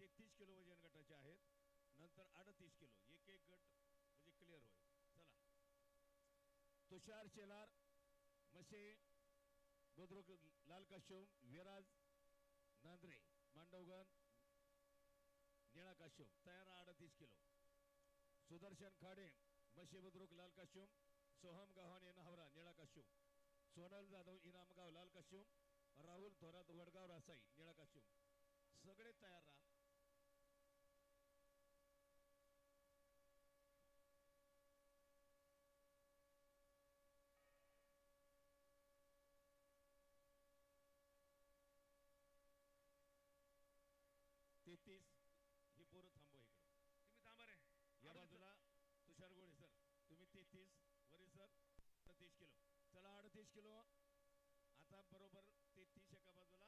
तेहतीस किलो वजन गटाचे आहेत. नंतर अडतीस किलो. एक एक गट म्हणजे क्लिअर होईल. चला. तुषार शेलार मसे बुद्रुक लाल काश्यम विराज नांद्रे मांडवगण निळा काश्यम तयार अडतीस किलो. सुदर्शन खाडे मशे बुद्रुक लाल काश्यम सोहम गव्हाणे नावरा निळा काश्यम सोनल जाधव इनामगाव लाल काश्यम राहुल थोरात वडगाव रासाई निळा काश्यम सगळे तयार राहा तेहतीस ही पोरं थांबवा इकडे. तुम्ही थांबा रे. या बाजूला तुषार गोळे सर. तुम्ही तेहतीस वरी सर अडतीस किलो. चला अडतीस किलो. आता बरोबर तेहतीस एका बाजूला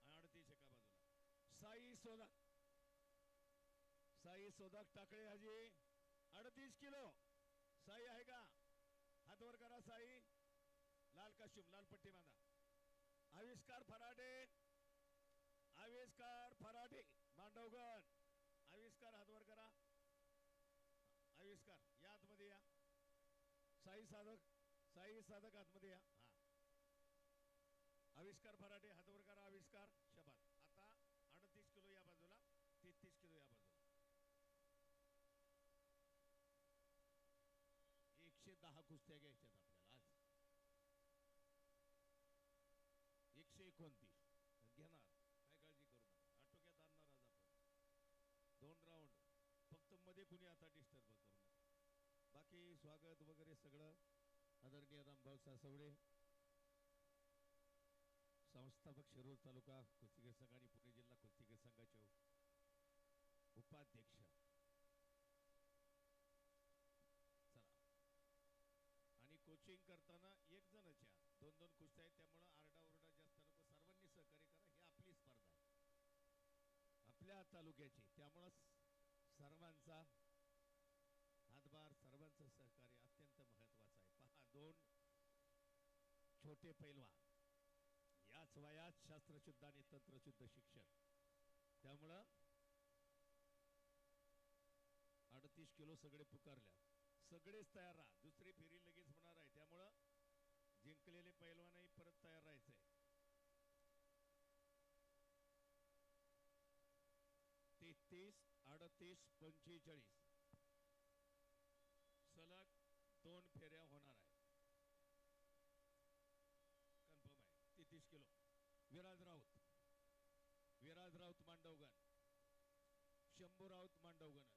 आणि अडतीस एका बाजूला. साई सोदक. साई सोदक टाकळे हाजी अडतीस किलो. साई आहे का? हात वर करा साई. लाल काश्यूम लाल पट्टी बांधा. आविष्कार फराडे आविष्कार फराडे मांडवगण आविष्कार हातवर करा. आविष्कार या आतमध्ये या. साई साधक साई साधक आतमध्ये या. हा. आविष्कार फराटे हातवर करा आविष्कार. शबाद. आता अडतीस किलो या बाजूला तेहतीस किलो या बाजूला. एकशे दहा कुस्त्या घ्यायच्यात आपल्याला आज. एकशे एकोणतीस घेणार काय काळजी करू नका आटोक्यात आणणार आज आपण दोन राऊंड फक्त मध्ये कुणी आता डिस्टर्ब करू नका स्वागत वगैरे सगळं. आदरणीय रामभाऊ सासवडे. संस्थापक शिरूर तालुका कुस्तीगीर संघ आणि पुणे जिल्हा कुस्तीगीर संघाचे उपाध्यक्ष. चला. आणि कोचिंग करताना एक जणच्या दोन दोन कुस्त्या आहेत त्यामुळं आरडा ओरडा जास्त नको. सर्वांनी सहकार्य करा ही आपली स्पर्धा आहे. आपल्या तालुक्याची त्यामुळं सर्वांचा हातभार सर्वांचं सहकार्य अत्यंत महत्वाचं आहे पहा दोन छोटे पैलवान. याच वयात शास्त्रशुद्ध आणि तंत्रशुद्ध शिक्षण त्यामुळं अडतीस किलो सगळे पुकारल्या. सगळेच तयार राहा. दुसरी फेरी लगेच होणार आहे. त्यामुळं जिंकलेले पैलवानही परत तयार राहायचंय. तेहतीस अडतीस पंचेचाळीस. सलग दोन फेऱ्या होणार आहे कन्फर्म आहे तेहतीस किलो विराज राऊत. विराज राऊत मांडवगण. शंभू राऊत मांडवगण.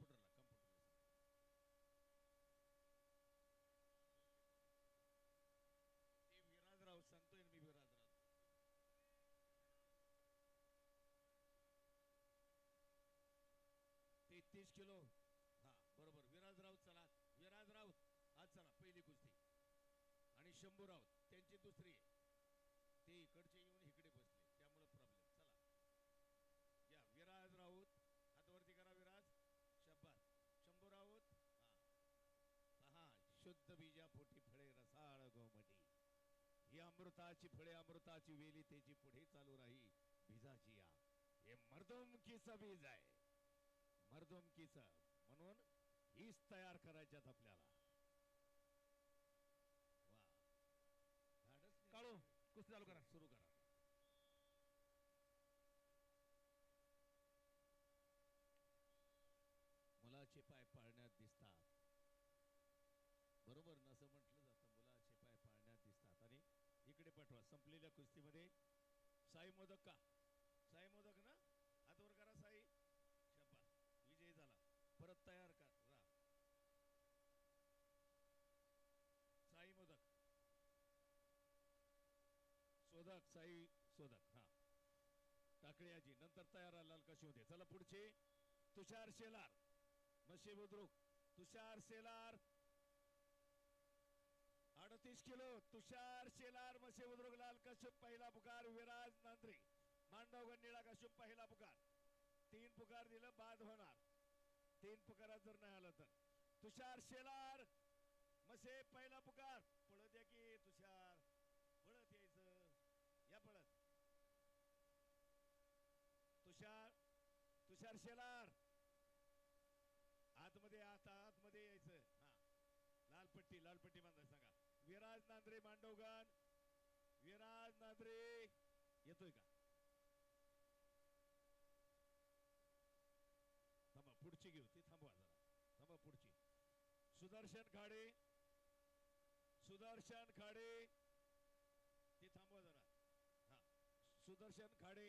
नाही नाही. कम्प्युटरला कम्प्युटरला. ते विराज राऊत सांगतोय मी विराज राऊत. तेहतीस किलो हा बरोबर विराज राऊत चला विराज राऊत आज चला पहिली कुस्ती शंभूराव त्यांची दुसरी ते इकडचे येऊन इकडे बसले. त्यामुळे प्रॉब्लेम चला. या विराज राऊत. हातवरती करा विराज. शब्बात. शंभू राऊत हा शुद्ध बीजा पोटी फळे रसाळ गोमटी. ही अमृताची फळे अमृताची वेली त्याची पुढे चालू राही. बीजाची या. हे मर्दुमकीचं बीज आहे. मर्दुमकीचं. म्हणून हीच तयार करायच्यात आपल्याला वा धाडस नाही. काळू कुस्ती चालू करा. सुरू करा. मुलाचे पाय पाळण्यात दिसतात. बरोबर ना असं म्हटलं जातं मुलाचे पाय पाळण्यात दिसतात. आणि इकडे पाठवा संपलेल्या कुस्तीमध्ये. साई मोदक का? साई मोदक ना? हातवर करा साई. शब्बा विजय झाला. परत तयार करा रा साई मोदक सोदक साई हा. टाकळे आजी नंतर तयार लाल कशी होते. चला पुढचे. तुषार शेलार. मशी बुद्रुक. तुषार शेलार. अडतीस किलो. तुषार शेलार मसे बुद्रुक लाल कश्यप पहिला पुकार विराज नांद्रे. मांडवगण निळा कश्यप पहिला पुकार. तीन पुकार दिलं बाद होणार. तीन पुकारात जर नाही आलं तर. तुषार शेलार मसे पहिला पुकार पळत या की तुषार पळत यायचं पळत तुषार तुषार शेलार. आतमध्ये आता आतमध्ये यायचं. हा. लाल पट्टी लाल पट्टी बांधा सांगा. विराज नांद्रे मांडवगण. विराज नांद्रे. येतोय का? थांबा पुढची घेऊ. ती थांबवा जरा. थांबा पुढची. सुदर्शन खाडे. सुदर्शन खाडे. ती थांबवा जरा. हा. सुदर्शन खाडे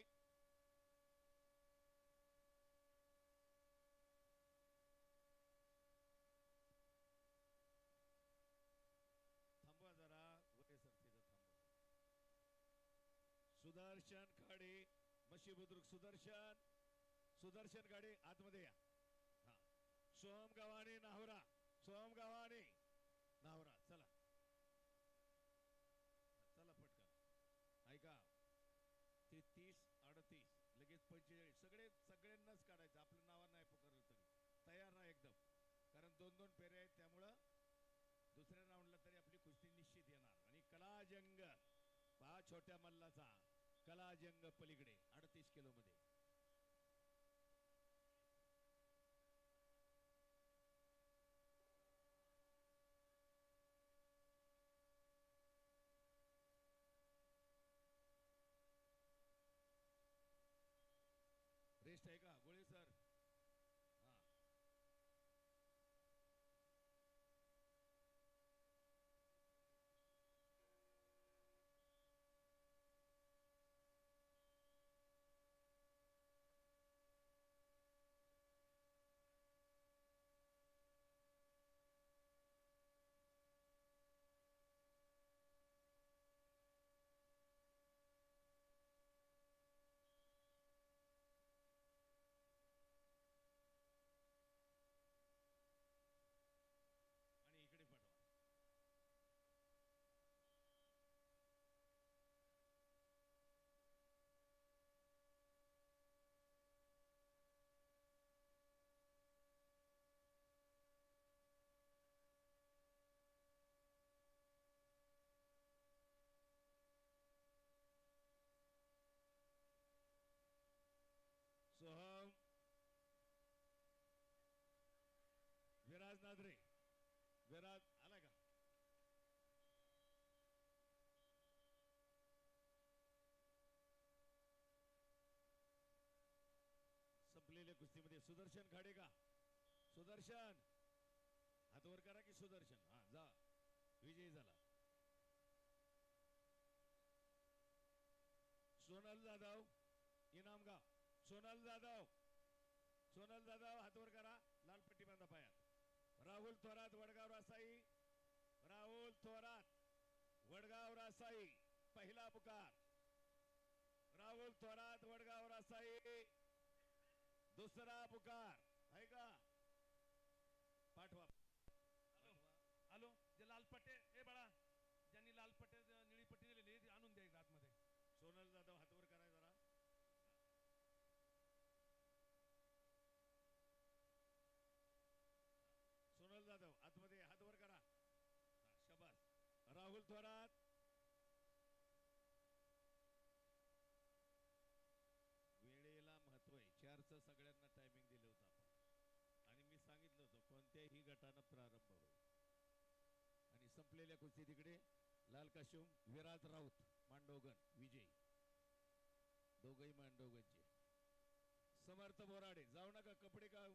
थांबवा जरा वरे सर तिथं थांबवा सुदर्शन खाडे जोशी बुद्रुक सुदर्शन. सुदर्शन गाडी आतमध्ये या. हा. सोहम गावाने नाहोरा. सोहम गावाने नाहोरा. चला. चला पटकन. ऐका. ते तीस अडतीस लगेच पंचेचाळीस. सगळे सगळ्यांनाच काढायचं. आपल्या नावानं नाही पुकारलं तरी. तयार राहा एकदम. कारण दोन दोन पेरे आहेत. त्यामुळं दुसऱ्या राऊंडला तरी आपली कुस्ती निश्चित येणार. आणि कलाजंग पहा छोट्या मल्लाचा. कलाजंग पलीकडे अडतीस किलो मध्ये. रेस्ट आहे का? गोळे सर? सुदर्शन खाडे का सुदर्शन हातवर करा की सुदर्शन. हा जा. विजय झाला. सोनल जाधव. इनाम इनामगाव सोनल जाधव. सोनल जाधव हातवर करा. लाल पट्टी बांधा पायात. राहुल थोरात वडगाव रासाई राहुल थोरात वडगाव रासाई पहिला पुकार. राहुल थोरात वडगाव रासाई दुसरा पुकार आहे का पाठवा हॅलो हॅलो जे लाल पट्टे ए बाळा ज्यांनी लाल पट्टे ज- निळी पट्टी दिलेली ती आणून द्या इकडे आतमध्ये सोनल जाधव हातवर करा जरा सोनल जाधव आतमध्ये हातवर करा हा, शबास राहुल थोरात वेळेला महत्त्व आहे चारचं सगळ्यांना टायमिंग दिलं होतं आपण आणि मी सांगितलं होतं कोणत्याही गटानं प्रारंभ होईल. आणि संपलेल्या कुस्ती तिकडे लाल काशुम विराट राऊत मांडवगण विजयी. दोघही मांडवगणचे समर्थ बोराडे जाऊ नका कपडे का